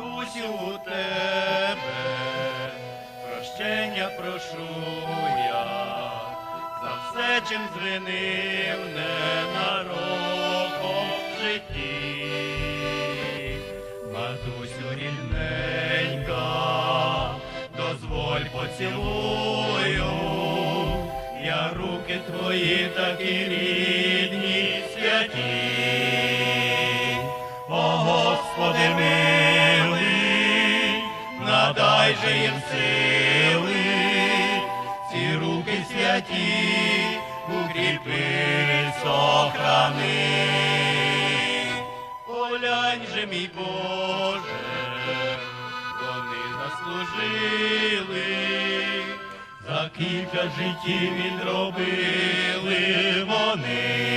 Ісусі, у тебе, прощення прошу я. За все, чим звинив ненароком в житті, матусю рідненька, дозволь поцілую, я руки твої такі рідні святі. Надай же їм сили, ці руки святі, укріпи, сохрани. Поглянь же, мій Боже, вони заслужили, за кілька життів відробили вони.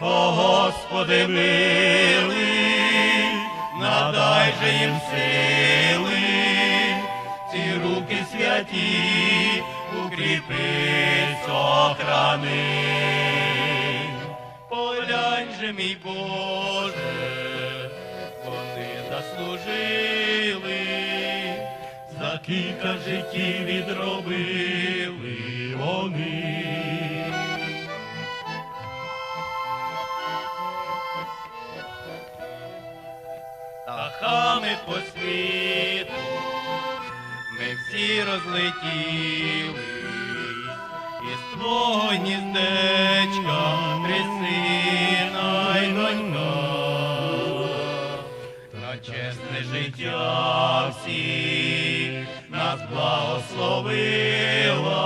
О, Господи милий, надай же їм сили, ці руки святі, укріпи, сохрани. Поглянь же, мій Боже, вони заслужили, за кілька життів відробили вони. По світу. Ми всі розлетілись, із твого гніздечка три сина й донька, на чесне життя всіх нас благословила,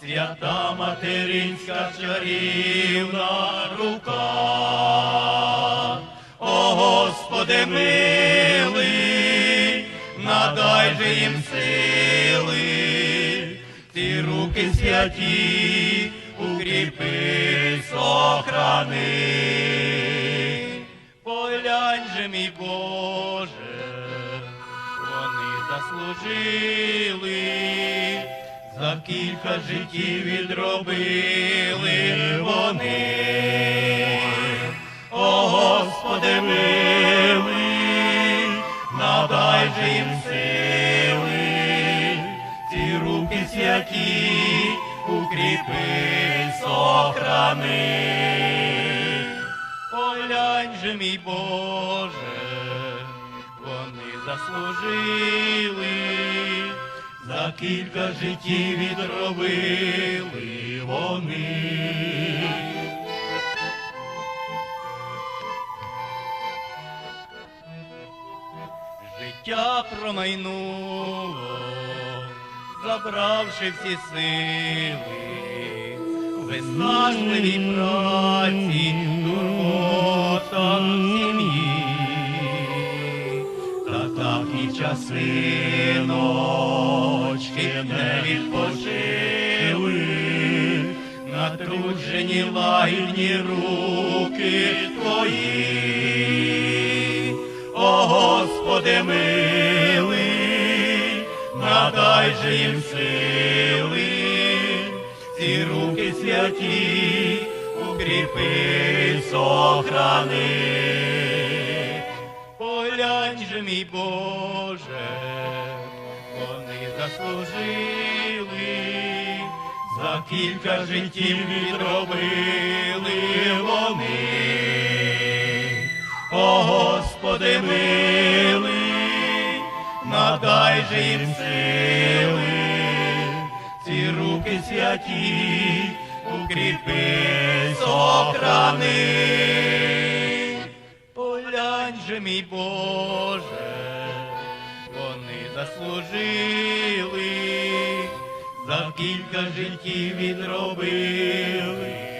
свята материнська чарівна рука. Господи милий, надай же їм сили, ці руки святі, укріпи, сохрани. Поглянь же, мій Боже, вони заслужили, за кілька життів відробили вони. Господи милий, надай же їм сили, ці руки святі, укріпи, сохрани. Поглянь же, мій Боже, вони заслужили, за кілька життів відробили вони. Життя промайнуло, забравши всі сили, в виснажливій праці, турботах сім'ї, та так і часи ночі не відпочили, натруджені лагідні руки твої. Господи милий, надай же їм сили, ці руки святі, укріпи, сохрани. Поглянь же, мій Боже, вони заслужили, за кілька життів відробили надай же їм сили, ці руки святі, укріпи, сохрани. Поглянь же, мій Боже, вони заслужили, за кілька життів відробили.